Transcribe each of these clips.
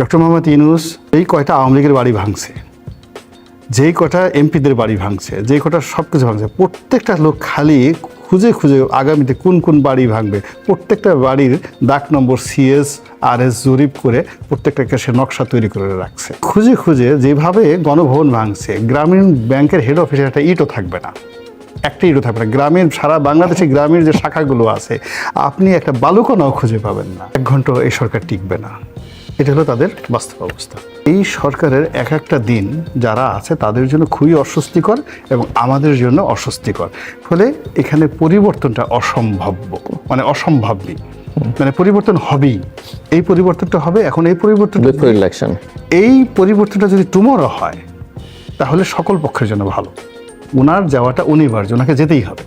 Doctor Mohammad Yunus, এই কয়টা আওয়ামী লীগের বাড়ি ভাঙছে, যেই কটা এমপিদের বাড়ি ভাঙছে, যেই কটা সব কিছু ভাঙছে, প্রত্যেকটা লোক খালি খুঁজে খুঁজে আগামীতে কোন কোন বাড়ি ভাঙবে, প্রত্যেকটা বাড়ির দাগ নম্বর সিএস আর এস জরিপ করে প্রত্যেকটাকে সে নকশা তৈরি করে রাখছে। খুঁজে খুঁজে যেভাবে গণভবন ভাঙছে, গ্রামীণ ব্যাংকের হেড অফিসে একটা ইটও থাকবে না। একটা ইটও থাকবে না। গ্রামীণ, সারা বাংলাদেশে গ্রামের যে শাখাগুলো আছে, আপনি একটা বালুকণাও খুঁজে পাবেন না। এক ঘণ্টা এই সরকার টিকবে না। এটা হলো তাদের বাস্তব অবস্থা। এই সরকারের এক একটা দিন যারা আছে তাদের জন্য খুবই অস্বস্তিকর এবং আমাদের জন্য অস্বস্তিকর। ফলে এখানে পরিবর্তনটা অসম্ভাব্য মানে অসম্ভাবী মানে পরিবর্তন হবেই। এই পরিবর্তনটা হবে এখন এই পরিবর্তন এই পরিবর্তনটা যদি টুমরো হয় তাহলে সকল পক্ষের জন্য ভালো। ওনার যাওয়াটা অনিবার্য ওনাকে যেতেই হবে।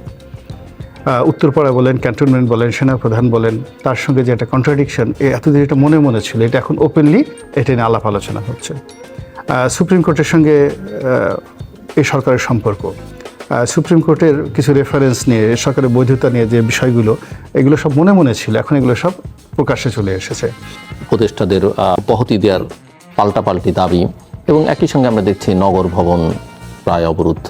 উত্তরপাড়া বলেন, ক্যান্টনমেন্ট বলেন, সেনাপ্রধান বলেন, তার সঙ্গে যে একটা কন্ট্রাডিকশন এতদিন এটা মনে মনে ছিল, এটা এখন ওপেনলি এটা নিয়ে আলাপ আলোচনা হচ্ছে। সুপ্রিম কোর্টের সঙ্গে এই সরকারের সম্পর্ক। সুপ্রিম কোর্টের কিছু রেফারেন্স নিয়ে, সরকারের বৈধতা নিয়ে যে বিষয়গুলো, এগুলো সব মনে মনে ছিল, এখন এগুলো সব প্রকাশ্যে চলে এসেছে। উপদেষ্টাদের অব্যাহতি দেওয়ার পাল্টাপাল্টি দাবি, এবং একই সঙ্গে আমরা দেখছি নগর ভবন প্রায় অবরুদ্ধ।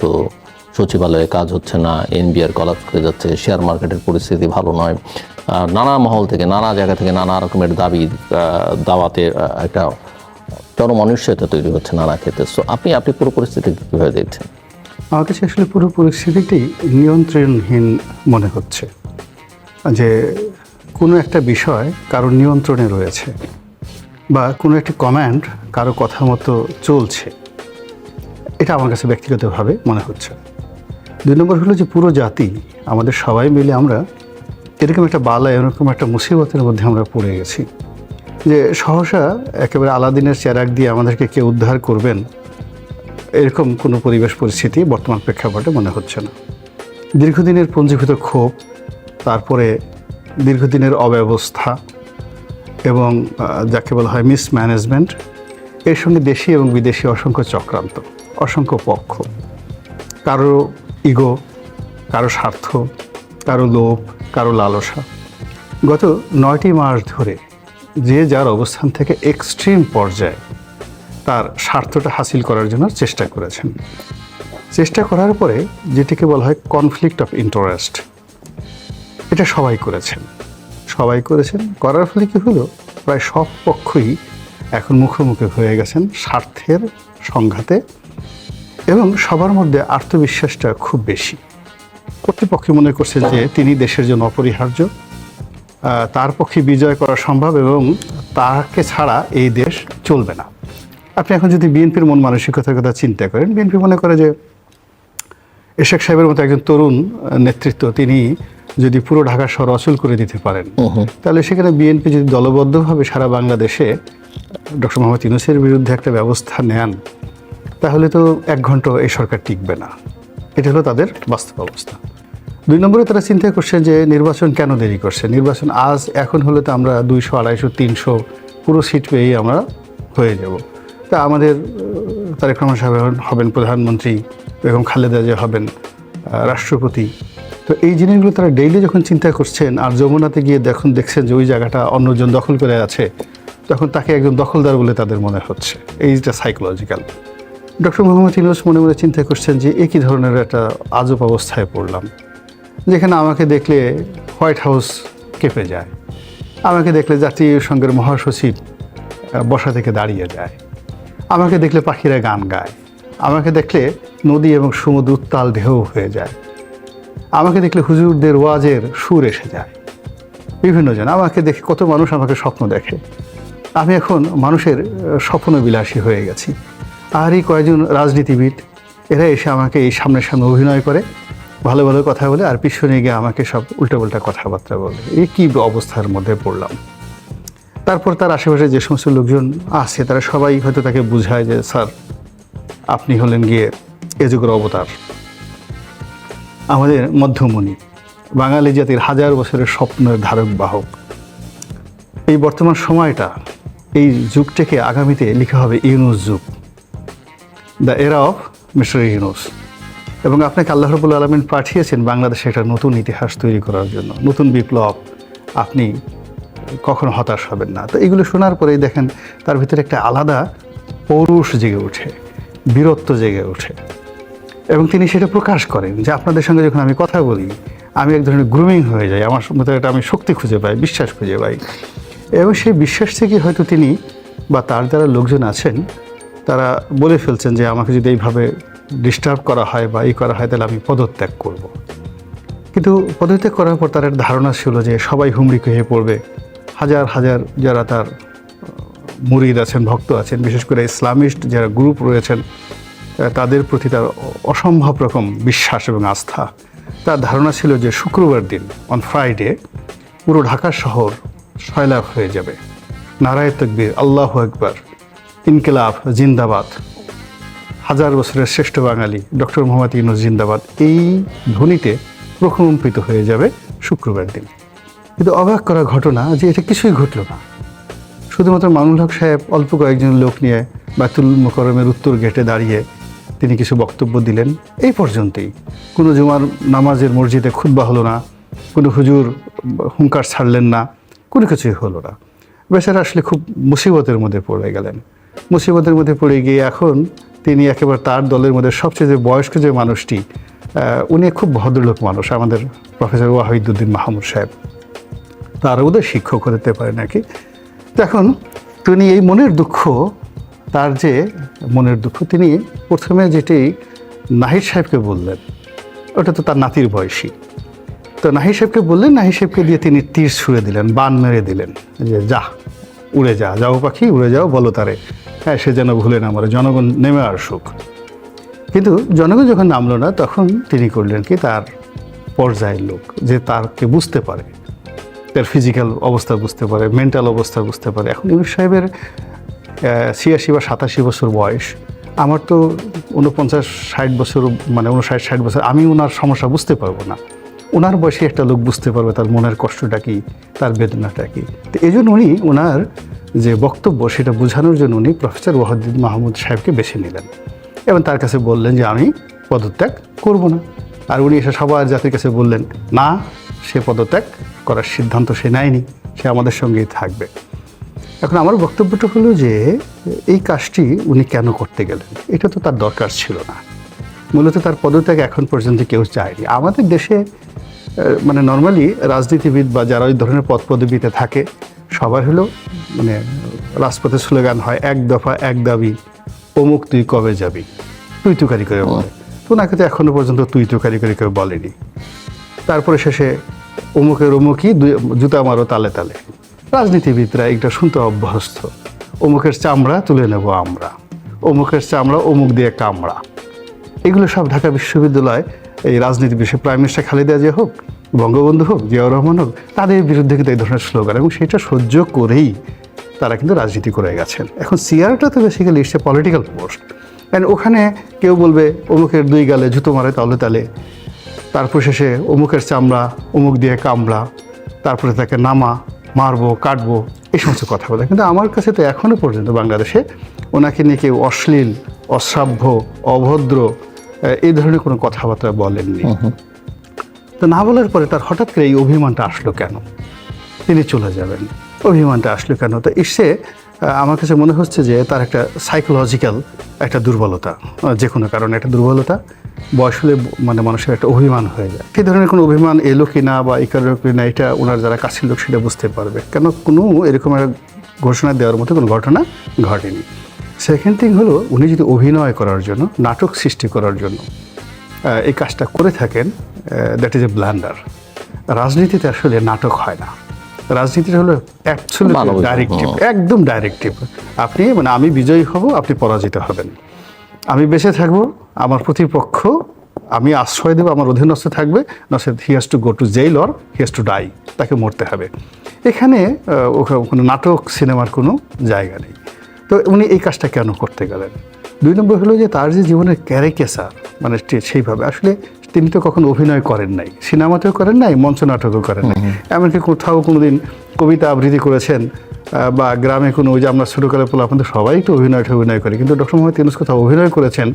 সচিবালয়ে কাজ হচ্ছে না এনবিআর কলাপস করে যাচ্ছে শেয়ার মার্কেটের পরিস্থিতি ভালো নয়। নানা মহল থেকে, নানা জায়গা থেকে নানা রকমের দাবি দাওয়াতে একটা চরম অনিশ্চয়তা তৈরি হচ্ছে নানা ক্ষেত্রে। সো আপনি আপনি পুরো পরিস্থিতি কীভাবে দেখছেন? আমার কাছে আসলে পুরো পরিস্থিতিটি নিয়ন্ত্রণহীন মনে হচ্ছে। যে কোনো একটা বিষয় কারও নিয়ন্ত্রণে রয়েছে বা কোনো একটি কমান্ড কারও কথা মতো চলছে। এটা আমার কাছে ব্যক্তিগতভাবে মনে হচ্ছে। দুই নম্বর হলো যে পুরো জাতি, আমাদের সবাই মিলে আমরা এরকম একটা বালা, এরকম একটা মুসিবতের মধ্যে আমরা পড়ে গেছি। যে সহসা একেবারে আলাদিনের চেরাক দিয়ে আমাদেরকে কে উদ্ধার করবেন, এরকম কোনো পরিবেশ পরিস্থিতি বর্তমান প্রেক্ষাপটে মনে হচ্ছে না। দীর্ঘদিনের পঞ্জীভূত ক্ষোভ, তারপরে দীর্ঘদিনের অব্যবস্থা এবং যাকে বলা হয় মিসম্যানেজমেন্ট এর সঙ্গে দেশি এবং বিদেশি অসংখ্য চক্রান্ত, অসংখ্য পক্ষ। কারও ইগো, কারও স্বার্থ, কারও লোভ, কারও লালসা। গত নয়টি মাস ধরে যে যার অবস্থান থেকে এক্সট্রিম পর্যায়ে তার স্বার্থটা হাসিল করার জন্য চেষ্টা করেছেন। চেষ্টা করার পরে যেটিকে বলা হয় কনফ্লিক্ট অফ ইন্টারেস্ট এটা সবাই করেছেন। সবাই করেছেন, করার ফলে কী হলো? প্রায় সব পক্ষই এখন মুখোমুখি হয়ে গেছেন স্বার্থের সংঘাতে এবং সবার মধ্যে আত্মবিশ্বাসটা খুব বেশি। কর্তৃপক্ষ মনে করছে যে তিনি দেশের জন্য অপরিহার্য তার পক্ষে বিজয় করা সম্ভব এবং তাকে ছাড়া এই দেশ চলবে না। আপনি এখন যদি বিএনপির মন মানসিকতার কথা চিন্তা করেন বিএনপি মনে করে যে এশেক সাহেবের মতো একজন তরুণ নেতৃত্ব তিনি যদি পুরো ঢাকা শহর অচল করে দিতে পারেন তাহলে সেখানে বিএনপি যদি দলবদ্ধভাবে সারা বাংলাদেশে ডক্টর মোহাম্মদ ইউনুসের বিরুদ্ধে একটা ব্যবস্থা নেন তাহলে তো এক ঘণ্টা এই সরকার টিকবে না। এটা হলো তাদের বাস্তব অবস্থা। দুই নম্বরে তারা চিন্তা করছেন যে নির্বাচন কেন দেরি করছে? নির্বাচন আজ, এখন হলে তো আমরা দুইশো, আড়াইশো, তিনশো পুরো সিট পেয়েই আমরা হয়ে যাব। তা আমাদের তারেক রহমান সাহেব হবেন- প্রধানমন্ত্রী, বেগম খালেদা যে হবেন রাষ্ট্রপতি। তো এই জিনিসগুলো তারা ডেইলি যখন চিন্তা করছেন আর যমুনাতে গিয়ে দেখুন, দেখছেন যে ওই জায়গাটা অন্যজন দখল করে আছে, তখন তাকে একজন দখলদার বলে তাদের মনে হচ্ছে। এইটা সাইকোলজিক্যাল ডক্টর মোহাম্মদ ইউনুস মনে মনে চিন্তা করছেন যে একই ধরনের একটা আজব অবস্থায় পড়লাম, যেখানে আমাকে দেখলে হোয়াইট হাউস কেঁপে যায়, আমাকে দেখলে জাতীয় সংঘের মহাসচিব বসা থেকে দাঁড়িয়ে যায়, আমাকে দেখলে পাখিরা গান গায়, আমাকে দেখলে নদী এবং সমুদ্র উত্তাল ঢেউ হয়ে যায়, আমাকে দেখলে হুজুরদের ওয়াজের সুর এসে যায়। বিভিন্ন জন আমাকে দেখে কত মানুষ আমাকে স্বপ্ন দেখে। আমি এখন মানুষের স্বপ্নবিলাসী হয়ে গেছি। আর এই কয়েকজন রাজনীতিবিদ, এরা এসে আমাকে এই সামনের সামনে অভিনয় করে। ভালো ভালো কথা বলে আর পিছনে গিয়ে আমাকে সব উল্টোপাল্টা কথাবার্তা বলে। এই কী অবস্থার মধ্যে পড়লাম। তারপর তার আশেপাশে যে সমস্ত লোকজন আছে, তারা সবাই হয়তো তাকে বুঝায় যে, স্যার, আপনি হলেন গিয়ে এ যুগের অবতার। আমাদের মধ্যমণি, বাঙালি জাতির হাজার বছরের স্বপ্নের ধারক বাহক। এই বর্তমান সময়টা, এই যুগটাকে আগামীতে লিখা হবে ইউনুস যুগ। দ্য এরা অফ মিস্টার ইউনুস। এবং আপনাকে আল্লাহ রবুল আলমিন পাঠিয়েছেন বাংলাদেশে একটা নতুন ইতিহাস তৈরি করার জন্য, নতুন বিপ্লব। আপনি কখনো হতাশ হবেন না। তো এগুলো শোনার পরেই দেখেন তার ভিতরে একটা আলাদা পৌরুষ জেগে ওঠে, বীরত্ব জেগে ওঠে। এবং তিনি সেটা প্রকাশ করেন যে আপনাদের সঙ্গে যখন আমি কথা বলি, আমি এক ধরনের গ্রুমিং হয়ে যাই, আমার মধ্যে একটা আমি শক্তি খুঁজে পাই, বিশ্বাস খুঁজে পাই। এবং সেই বিশ্বাস থেকে হয়তো তিনি বা তার দ্বারা লোকজন আছেন তারা বলে ফেলছেন যে আমাকে যদি এইভাবে ডিস্টার্ব করা হয় বা এই করা হয়, তাহলে আমি পদত্যাগ করব। কিন্তু পদত্যাগ করার পর তার ধারণা ছিল যে সবাই হুমড়ি হয়ে পড়বে। হাজার হাজার যারা তার মুরিদ আছেন, ভক্ত আছেন, বিশেষ করে ইসলামিস্ট যারা গ্রুপ রয়েছেন তাদের প্রতি তার অসম্ভব রকম বিশ্বাস এবং আস্থা। তার ধারণা ছিল যে শুক্রবার দিন অন ফ্রাইডে পুরো ঢাকা শহর সয়লাভ হয়ে যাবে। নারায় তকবীর, আল্লাহ একবার ইনকিলাব, জিন্দাবাদ। হাজার বছরের শ্রেষ্ঠ বাঙালি, ডক্টর মোহাম্মদ ইউনুস জিন্দাবাদ। এই ধ্বনিতে প্রকম্পিত হয়ে যাবে শুক্রবার দিন। কিন্তু অবাক করা ঘটনা যে এটা কিছুই ঘটল না। শুধুমাত্র মামুল হক সাহেব অল্প কয়েকজন লোক নিয়ে বাতুল মোকরমের উত্তর গেটে দাঁড়িয়ে তিনি কিছু বক্তব্য দিলেন, এই পর্যন্তই। কোনো জুমার নামাজের মসজিদে খুতবা হলো না, কোনো হুজুর হুঙ্কার ছাড়লেন না, কোনো কিছুই হলো না। বেচারা আসলে খুব মুসিবতের মধ্যে পড়ে গেলেন। মুসিবতের মধ্যে পড়ে গিয়ে এখন তিনি একেবারে তার দলের মধ্যে সবচেয়ে যে বয়স্ক যে মানুষটি উনি খুব ভদ্রলোক মানুষ, আমাদের প্রফেসর ওয়াহিদুদ্দিন মাহমুদ সাহেব। তার বোধহয় শিক্ষক হতে পারে নাকি? এখন তিনি এই মনের দুঃখ, তার যে মনের দুঃখ, তিনি প্রথমে যেটি নাহিদ সাহেবকে বললেন, ওটা তো তার নাতির বয়সী। তো নাহিদ সাহেবকে বললেন, নাহিদ সাহেবকে দিয়ে তিনি তীর ছুঁড়ে দিলেন, বান মেরে দিলেন, যে যা উড়ে যা, যাও পাখি, উড়ে যাও, বলো তারে। হ্যাঁ সে যেন ভুলে না মরে, জনগণ নেমে আসুক। কিন্তু জনগণ যখন নামলো না, তখন তিনি করলেন কি, তার পর্যায়ের লোক, যে তারকে বুঝতে পারে, তার ফিজিক্যাল অবস্থা বুঝতে পারে মেন্টাল অবস্থা বুঝতে পারে। এখন ইউনুস সাহেবের ছিয়াশি বা সাতাশি বছর বয়স। আমার তো উনপঞ্চাশ ষাট বছর মানে উনষাট ষাট বছর, আমি ওনার সমস্যা বুঝতে পারব না। ওনার বয়সে একটা লোক বুঝতে পারবে তার মনের কষ্টটা কি, তার বেদনাটা কি। তো এই জন্য উনি ওনার যে বক্তব্য সেটা বোঝানোর জন্য উনি প্রফেসর ওয়াহিদুদ্দিন মাহমুদ সাহেবকে বেছে নিলেন এবং তার কাছে বললেন যে, আমি পদত্যাগ করব না। আর উনি এসে সবার জাতির কাছে বললেন, না, সে পদত্যাগ করার সিদ্ধান্ত সে নেয়নি, সে আমাদের সঙ্গেই থাকবে। এখন আমার বক্তব্যটা হলো যে, এই কাজটি উনি কেন করতে গেলেন? এটা তো তার দরকার ছিল না। মূলত তার পদত্যাগ এখন পর্যন্ত কেউ চায়নি। আমাদের দেশে মানে নর্মালি রাজনীতিবিদ বা যারা ওই ধরনের পদ পদবিতে থাকে, সবার হলো মানে রাজপথে স্লোগান হয়, এক দফা, এক দাবি, অমুক তুই কবে যাবি? তুই তুকারি করে বলে। তো ওনাকে তো এখনও পর্যন্ত তুই তুকারি করে কেউ বলেনি। তারপরে শেষে অমুকের অমুকই জুতা মারো তালে তালে। রাজনীতিবিদরা এটা শুনতে অভ্যস্ত। অমুকের চামড়া তুলে নেব আমরা। অমুকের চামড়া অমুক দিয়ে কামড়া। এগুলো সব ঢাকা বিশ্ববিদ্যালয় এই রাজনীতি বিষয়ে প্রাইম মিনিস্টার খালেদা জিয়া হোক, বঙ্গবন্ধু হোক, জিয়াউর রহমান হোক, তাদের বিরুদ্ধে কিন্তু এই ধরনের স্লোগান এবং সেটা সহ্য করেই তারা কিন্তু রাজনীতি করে গেছেন। এখন সিআরটা তো basically it's a political post and ওখানে কেউ বলবে, অমুকের দুই গালে জুতো মারে, তাহলে তালে। তারপর শেষে অমুকের চামড়া, অমুক দিয়ে কামড়া, তারপরে তাকে নামা, মারবো, কাটবো, এই সমস্ত কথা বলে। কিন্তু আমার কাছে তো এখনও পর্যন্ত বাংলাদেশে ওনাকে নিয়ে কেউ অশ্লীল, অশ্রাব্য, অভদ্র এই ধরনের কোনো কথাবার্তা বলেননি। তো না বলার পরে তার হঠাৎ করে এই অভিমানটা আসলো কেন? তিনি চলে যাবেন। অভিমানটা আসলো কেন? তো এসে আমার কাছে মনে হচ্ছে যে তার একটা সাইকোলজিক্যাল একটা দুর্বলতা যে কোনো কারণে একটা দুর্বলতা বয়স হলে মানে মানুষের একটা অভিমান হয়ে যায়। এই ধরনের কোনো অভিমান এলো কি না বা এই কারণে কি না এটা ওনার যারা কাছের লোক সেটা বুঝতে পারবে। কেন কোনো এরকম একটা ঘোষণা দেওয়ার মতো কোনো ঘটনা ঘটেনি। সেকেন্ড থিং হলো উনি যদি অভিনয় করার জন্য নাটক সৃষ্টি করার জন্য এই কাজটা করে থাকেন দ্যাট ইজ এ ব্ল্যান্ডার রাজনীতিতে আসলে নাটক হয় না। রাজনীতিটা হলো ডাইরেক্টিভ একদম ডাইরেক্টিভ আপনি মানে আমি বিজয়ী হব আপনি পরাজিত হবেন। আমি বেঁচে থাকব আমার প্রতিপক্ষ আমি আশ্রয় দেবো আমার অধীনস্থ থাকবে নচেত he has to go to jail or he has to die তাকে মরতে হবে। এখানে ওখানে কোনো নাটক সিনেমার কোনো জায়গা নেই। তো উনি এই কাজটা কেন করতে গেলেন? দুই নম্বর হলো যে তার যে জীবনের ক্যারেকেচার মানে সেইভাবে আসলে তিনি তো কখনো অভিনয় করেন নাই সিনেমাতেও করেন নাই মঞ্চ নাটকও করেন নাই। এমনকি কোথাও কোনোদিন কবিতা আবৃত্তি করেছেন বা গ্রামে কোনো ওই যে আমরা ছোটোকালে বলে আপনাদের সবাই তো অভিনয় অভিনয় করে কিন্তু ডক্টর মোহাম্মদ ইউনুস কোথাও অভিনয় করেছেন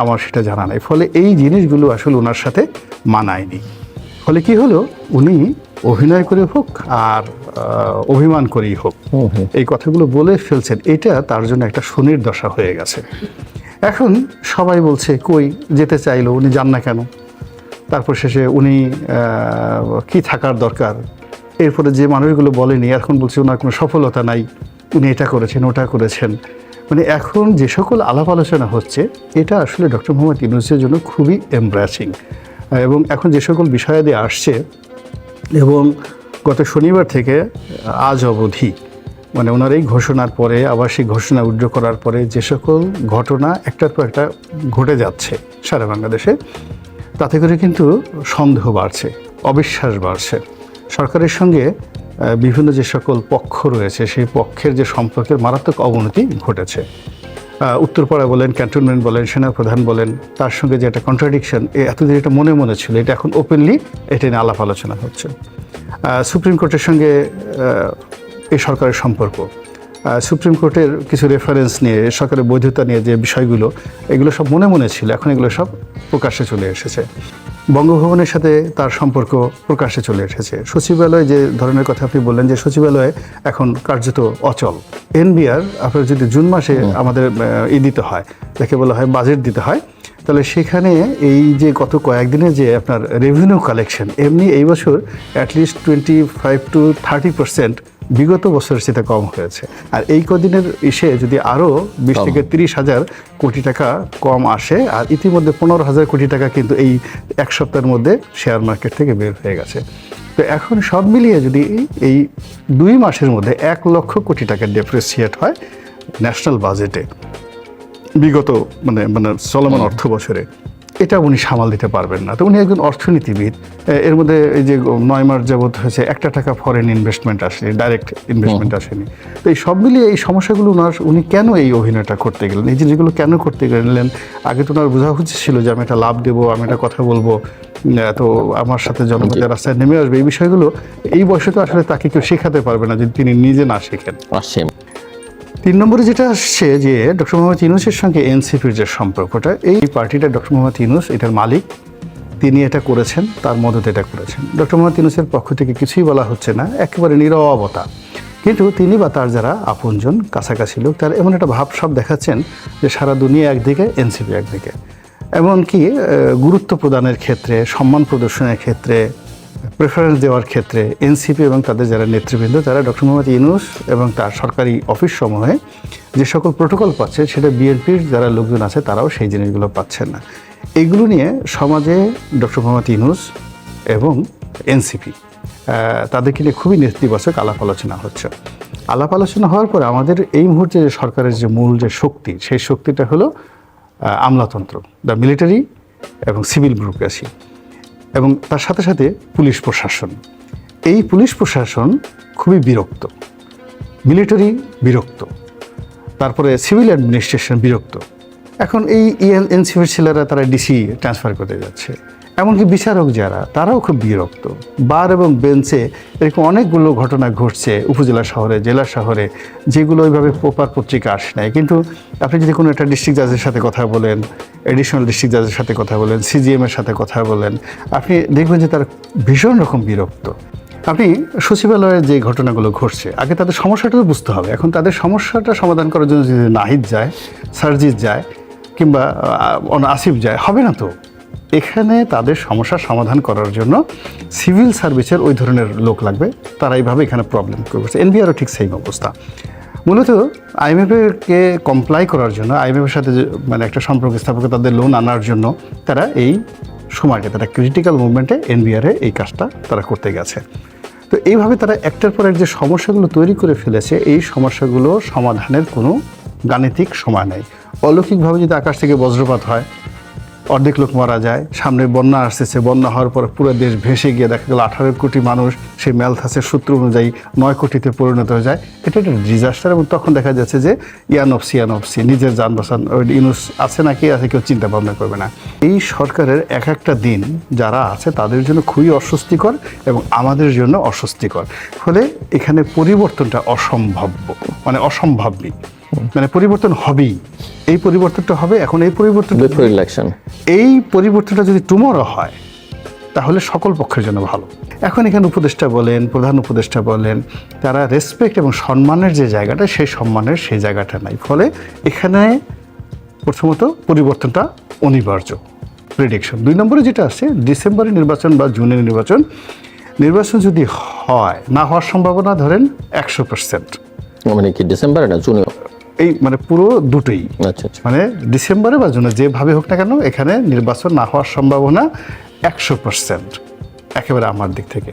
আমার সেটা জানা নাই। ফলে এই জিনিসগুলো আসলে ওনার সাথে মানায়নি। ফলে কি হলো? উনি অভিনয় করে হোক আর অভিমান করেই হোক এই কথাগুলো বলে ফেলছেন। এটা তার জন্য একটা শনির দশা হয়ে গেছে। এখন সবাই বলছে, কই, যেতে চাইলো, উনি যান না কেন? তারপর শেষে উনি কি থাকার দরকার? এরপরে যে মানুষগুলো বলেনি, এখন বলছে ওনার কোনো সফলতা নাই। উনি এটা করেছেন, ওটা করেছেন। মানে এখন যে সকল আলাপ আলোচনা হচ্ছে, এটা আসলে ডক্টর মোহাম্মদ ইউনুসের জন্য খুবই এমব্রাসিং এবং এখন যে সকল বিষয়াদি আসছে, এবং গত শনিবার থেকে আজ অবধি মানে ওনার এই ঘোষণার পরে আবার সেই ঘোষণা উইথড্র করার পরে যে সকল ঘটনা একটার পর একটা ঘটে যাচ্ছে সারা বাংলাদেশে, তাতে করে কিন্তু সন্দেহ বাড়ছে, অবিশ্বাস বাড়ছে। সরকারের সঙ্গে বিভিন্ন যে সকল পক্ষ রয়েছে, সেই পক্ষের যে সম্পর্কের মারাত্মক অবনতি ঘটেছে। উত্তরপাড়া বলেন, ক্যান্টনমেন্ট বলেন, সেনাপ্রধান বলেন, তার সঙ্গে যে একটা কন্ট্রাডিকশন এতদিন এটা মনে মনে ছিল, এটা এখন ওপেনলি এটা নিয়ে আলাপ আলোচনা হচ্ছে। সুপ্রিম কোর্টের সঙ্গে এই সরকারের সম্পর্ক। সুপ্রিম কোর্টের কিছু রেফারেন্স নিয়ে সরকারের বৈধতা নিয়ে যে বিষয়গুলো এগুলো সব মনে মনে ছিল এখন এগুলো সব প্রকাশ্যে চলে এসেছে। বঙ্গভবনের সাথে তার সম্পর্ক প্রকাশ্যে চলে এসেছে। সচিবালয় যে ধরনের কথা আপনি বললেন যে সচিবালয় এখন কার্যত অচল। এনবিআর আপনার যদি জুন মাসে আমাদের ই দিতে হয় যাকে বলা হয় বাজেট দিতে হয় তাহলে সেখানে এই যে গত কয়েকদিনে যে আপনার রেভিনিউ কালেকশন এমনি এই বছর at least twenty five to thirty percent বিগত বছরের সেটা কম হয়েছে। আর এই কদিনের ইসে যদি আরও বিশ থেকে তিরিশ হাজার কোটি টাকা কম আসে আর ইতিমধ্যে পনেরো হাজার কোটি টাকা কিন্তু এই এক সপ্তাহের মধ্যে শেয়ার মার্কেট থেকে বের হয়ে গেছে। তো এখন সব মিলিয়ে যদি এই দুই মাসের মধ্যে এক লক্ষ কোটি টাকা ডেপ্রিসিয়েট হয় ন্যাশনাল বাজেটে বিগত মানে মানে চলমান অর্থ বছরে এটা উনি সামাল দিতে পারবেন না। তো উনি একজন অর্থনীতিবিদ। এর মধ্যে এই যে নয় মাস যাবৎ হয়েছে একটা টাকা ফরেন ইনভেস্টমেন্ট আসেনি ডাইরেক্ট ইনভেস্টমেন্ট আসেনি। তো এই সব মিলিয়ে এই সমস্যাগুলো ওনার উনি কেন এই অভিনয়টা করতে গেলেন? এই জিনিসগুলো কেন করতে গেলেন? আগে তো ওনার বোঝা হচ্ছে ছিল যে আমি একটা লাভ দেবো আমি একটা কথা বলব তো আমার সাথে জনগণের রাস্তায় নেমে আসবে। এই বিষয়গুলো এই বয়সে তো আসলে তাকে কেউ শেখাতে পারবে না যদি তিনি নিজে না শেখেন। তিন নম্বরে যেটা আসছে যে ডক্টর মোহাম্মদ ইউনুসের সঙ্গে এনসিপির যে সম্পর্কটা, এই পার্টিটা ডক্টর মোহাম্মদ ইউনুস, এটার মালিক, তিনি এটা করেছেন, তার মদত এটা করেছেন। ডক্টর মোহাম্মদ ইউনুসের পক্ষ থেকে কিছুই বলা হচ্ছে না, একেবারে নীরবতা। কিন্তু তিনি বা তার যারা আপনজন, কাছাকাছি লোক, তারা এমন একটা ভাব সব দেখাচ্ছেন যে সারা দুনিয়া একদিকে, এনসিপি একদিকে। এমনকি গুরুত্ব প্রদানের ক্ষেত্রে, সম্মান প্রদর্শনের ক্ষেত্রে প্রেফারেন্স দেওয়ার ক্ষেত্রে এনসিপি এবং তাদের যারা নেতৃবৃন্দ, তারা ডক্টর মোহাম্মদ ইউনুস এবং তার সরকারি অফিস সমূহে যে সকল প্রোটোকল পাচ্ছে, সেটা বিএনপির যারা লোকজন আছে, তারাও সেই জিনিসগুলো পাচ্ছেন না। এগুলো নিয়ে সমাজে ডক্টর মোহাম্মদ ইউনুস এবং এনসিপি তাদেরকে নিয়ে খুবই নেতিবাচক আলাপ আলোচনা হচ্ছে। আলাপ আলোচনা হওয়ার পরে আমাদের এই মুহূর্তে যে সরকারের যে মূল যে শক্তি, সেই শক্তিটা হলো আমলাতন্ত্র দ্য মিলিটারি এবং সিভিল ব্যুরোক্রেসি এবং তার সাথে সাথে পুলিশ প্রশাসন। এই পুলিশ প্রশাসন খুবই বিরক্ত। মিলিটারি বিরক্ত। তারপরে সিভিল অ্যাডমিনিস্ট্রেশন বিরক্ত। এখন এই এনসিপির ছেলেরা তারা ডিসি ট্রান্সফার করতে যাচ্ছে। এমনকি বিচারক যারা, তারাও খুব বিরক্ত। বার এবং বেঞ্চে এরকম অনেকগুলো ঘটনা ঘটছে উপজেলা শহরে, জেলা শহরে, যেগুলো ওইভাবে পেপার পত্রিকা আসে নাই। কিন্তু আপনি যদি কোনো একটা ডিস্ট্রিক্ট জাজের সাথে কথা বলেন এডিশনাল ডিস্ট্রিক্ট জাজের সাথে কথা বলেন সিজিএমের সাথে কথা বলেন, আপনি দেখবেন যে তারা ভীষণ রকম বিরক্ত। আপনি সচিবালয়ের যে ঘটনাগুলো ঘটছে, আগে তাদের সমস্যাটা তো বুঝতে হবে। এখন তাদের সমস্যাটা সমাধান করার জন্য যদি নাহিদ যায় সার্জিৎ যায়, কিংবা আসিফ যায়, হবে না তো? এখানে তাদের সমস্যার সমাধান করার জন্য সিভিল সার্ভিসের ওই ধরনের লোক লাগবে। তারা এইভাবে এখানে প্রবলেম করছে। এনবিআরও ঠিক সেই অবস্থা। মূলত আইএমএফকে কমপ্লাই করার জন্য, আইএমএফের সাথে মানে একটা সম্পর্ক স্থাপক তাদের লোন আনার জন্য তারা এই সময়টা তারা ক্রিটিক্যাল মুভমেন্টে এনবিআরে এই কাজটা তারা করতে গেছে। তো এইভাবে তারা একটার পর এক যে সমস্যাগুলো তৈরি করে ফেলেছে, এই সমস্যাগুলো সমাধানের কোনো গাণিতিক সময় নেই। অলৌকিকভাবে যদি আকাশ থেকে বজ্রপাত হয় অর্ধেক লোক মারা যায়। সামনে বন্যা আসতেছে। বন্যা হওয়ার পর পুরো দেশ ভেসে গিয়ে দেখা গেল আঠারো কোটি মানুষ সেই ম্যালথাসের সূত্র অনুযায়ী নয় কোটিতে পরিণত হয়ে যায়। এটা একটা ডিজাস্টার এবং তখন দেখা যাচ্ছে যে ইয়ানফসি ইয়ানফসি নিজের যান বাসান ওই ইনুস আছে নাকি আছে, কেউ চিন্তা ভাবনা করবে না। এই সরকারের এক একটা দিন যারা আছে, তাদের জন্য খুবই অস্বস্তিকর এবং আমাদের জন্য অস্বস্তিকর। ফলে এখানে পরিবর্তনটা অসম্ভাব্য মানে অসম্ভাবী মানে পরিবর্তন হবেই। এই পরিবর্তনটা হবে এখন এই পরিবর্তন বিফোর ইলেকশন এই পরিবর্তনটা যদি টুমরো হয় তাহলে সকল পক্ষের জন্য ভালো। এখন এখানে উপদেষ্টা বলেন প্রধান উপদেষ্টা বলেন তারা রেসপেক্ট এবং সম্মানের যে জায়গাটা সেই সম্মানের সেই জায়গাটা নাই। ফলে এখানে প্রথমত পরিবর্তনটা অনিবার্য। প্রেডিকশন দুই নম্বরে যেটা আছে ডিসেম্বরে নির্বাচন বা জুনের নির্বাচন নির্বাচন যদি হয় না হওয়ার সম্ভাবনা ধরেন একশো পার্সেন্ট মানে কি ডিসেম্বরে না জুনিও? এই মানে পুরো দুটোই। আচ্ছা আচ্ছা। মানে ডিসেম্বরে বা জুনে যেভাবে হোক না কেন এখানে নির্বাচন না হওয়ার সম্ভাবনা একশো পার্সেন্ট একেবারে আমার দিক থেকে।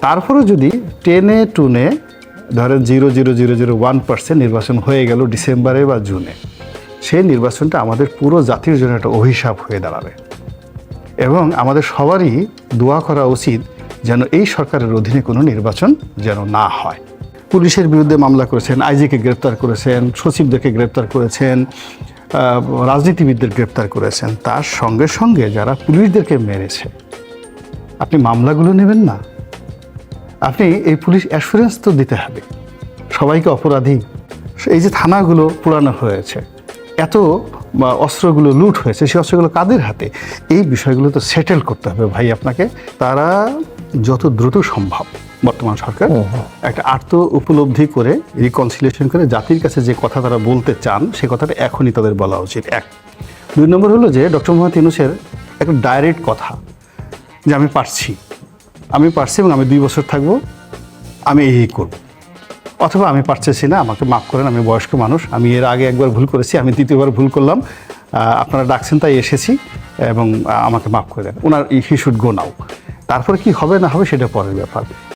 তারপরে যদি টেনে টুনে ধরেন zero zero zero zero one percent নির্বাচন হয়ে গেল ডিসেম্বরে বা জুনে সেই নির্বাচনটা আমাদের পুরো জাতির জন্য একটা অভিশাপ হয়ে দাঁড়াবে। এবং আমাদের সবারই দোয়া করা উচিত যেন এই সরকারের অধীনে কোনো নির্বাচন যেন না হয়। পুলিশের বিরুদ্ধে মামলা করেছেন, আইজিকে গ্রেপ্তার করেছেন, সচিবদেরকে গ্রেপ্তার করেছেন রাজনীতিবিদদের গ্রেপ্তার করেছেন। তার সঙ্গে সঙ্গে যারা পুলিশদেরকে মেরেছে, আপনি মামলাগুলো নেবেন না। আপনি এই পুলিশ অ্যাসুরেন্স তো দিতে হবে। সবাইকে অপরাধী। এই যে থানাগুলো পুরানো হয়েছে, এত অস্ত্রগুলো লুট হয়েছে, সেই অস্ত্রগুলো কাদের হাতে? এই বিষয়গুলো তো সেটেল করতে হবে ভাই আপনাকে। তারা যত দ্রুত সম্ভব। বর্তমান সরকার একটা আর্ত উপলব্ধি করে রিকনসিলিয়েশন করে জাতির কাছে যে কথা তারা বলতে চান সে কথাটা এখনই তাদের বলা উচিত। এক। দুই নম্বর হলো যে ডক্টর মোহাম্মদ ইউনুসের একটা ডাইরেক্ট কথা যে আমি পারছি। আমি পারছি এবং আমি দুই বছর থাকব আমি এই করব। অথবা আমি পারতেছি না আমাকে মাফ করেন আমি বয়স্ক মানুষ আমি এর আগে একবার ভুল করেছি আমি দ্বিতীয়বার ভুল করলাম আপনারা ডাকছেন তাই এসেছি এবং আমাকে মাফ করে দেন। ওনার হি শুড গো নাও। তারপরে কি হবে না হবে সেটা পরের ব্যাপার।